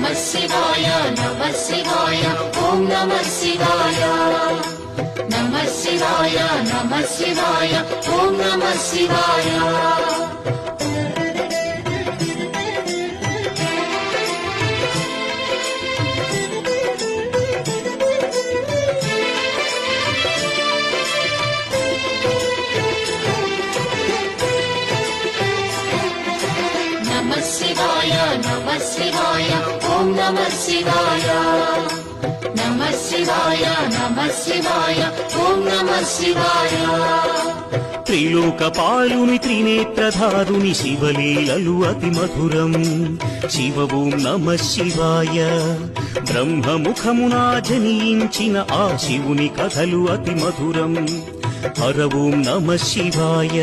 नमः शिवाय नमः शिवाय ॐ नमः शिवाय नमः शिवाय नमः शिवाय ॐ नमः शिवाय शिवाय नमः शिवाय నమ శివాయ నమ శివాయ నమ శివాయ ఓం నమ శివాయ త్రిలోకపాలుని త్రినేత్రధారుని శివలీలలు అతి మధురం. శివ ఓం నమ శివాయ బ్రహ్మముఖమునా జనించిన ఆ శివుని కథలు అతి మధురం. హర ఓం నమ శివాయ